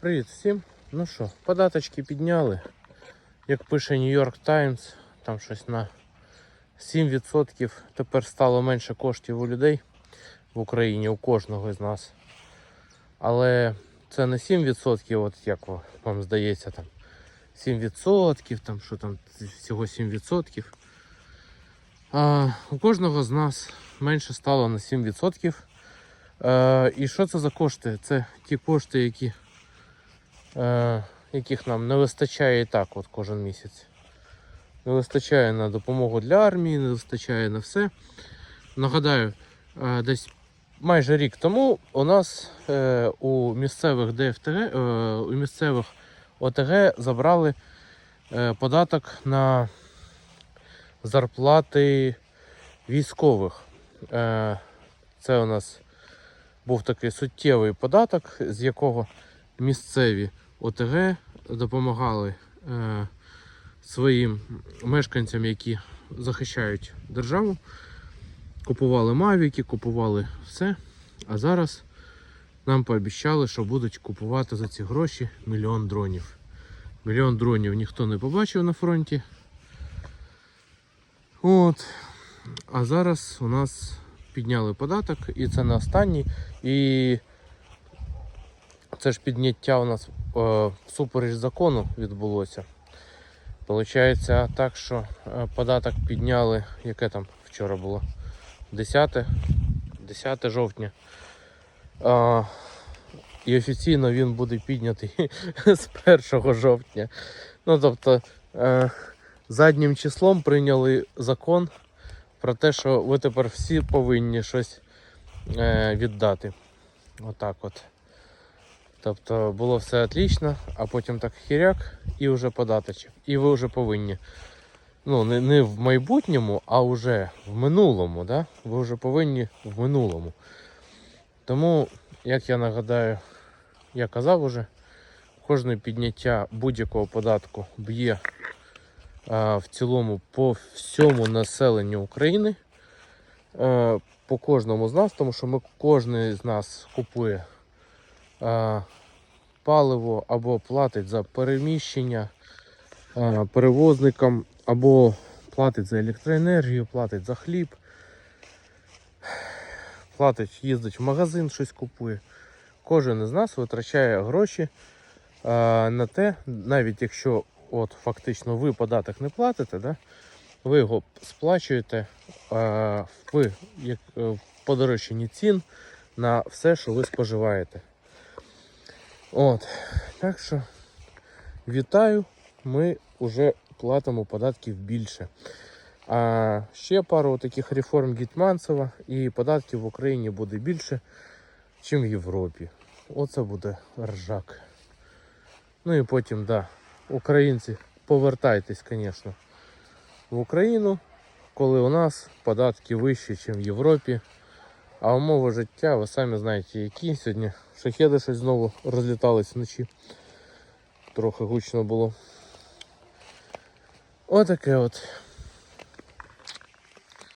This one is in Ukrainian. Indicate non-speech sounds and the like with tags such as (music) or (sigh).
Привіт всім. Ну що, податочки підняли. Як пише New York Times, там щось на 7% тепер стало менше коштів у людей в Україні, у кожного з нас. Але це не 7%, от як вам здається, там 7%, там що там всього 7%. А у кожного з нас менше стало на 7%. Е, і що це за кошти? Це ті кошти, які, яких нам не вистачає і так от кожен місяць. Не вистачає на допомогу для армії, не вистачає на все. Нагадаю, е, десь майже рік тому у нас е, у місцевих ДФТГ, е, у місцевих ОТГ забрали е, податок на зарплати військових. Е, це у нас був такий суттєвий податок, з якого місцеві ОТГ допомагали е, своїм мешканцям, які захищають державу. Купували мавіки, купували все. А зараз нам пообіцяли, що будуть купувати за ці гроші мільйон дронів. Мільйон дронів ніхто не побачив на фронті. От. А зараз у нас підняли податок, і це не останній. І це ж підняття у нас е, всупереч закону відбулося. Получається так, що е, податок підняли, яке там вчора було? 10, 10 жовтня. А, і офіційно він буде піднятий (laughs) з 1 жовтня. Ну тобто е, заднім числом прийняли закон про те, що ви тепер всі повинні щось е, віддати. Отак от. Тобто було все отлично, а потім так хіряк і вже податочок. І ви вже повинні. Ну, не, не в майбутньому, а вже в минулому. Да? Ви вже повинні в минулому. Тому, як я нагадаю, я казав уже, кожне підняття будь-якого податку б'є а, в цілому по всьому населенню України, е, по кожному з нас, тому що ми кожен з нас купує паливо або платить за переміщення е, перевозникам, або платить за електроенергію, платить за хліб, платить, їздить в магазин, щось купує. Кожен із нас витрачає гроші е, на те, навіть якщо от фактично ви податок не платите, да, ви його сплачуєте е, е, в подорожчанні цін на все, що ви споживаєте. От, так що вітаю, ми вже платимо податків більше. А ще пару таких реформ Гетьманцева і податків в Україні буде більше, ніж в Європі. Оце буде ржак. Ну і потім, да, українці, повертайтесь, звісно, в Україну, коли у нас податки вищі, ніж в Європі. А умови життя, ви самі знаєте, які сьогодні шахеди щось знову розлітались вночі. Трохи гучно було. Отаке от.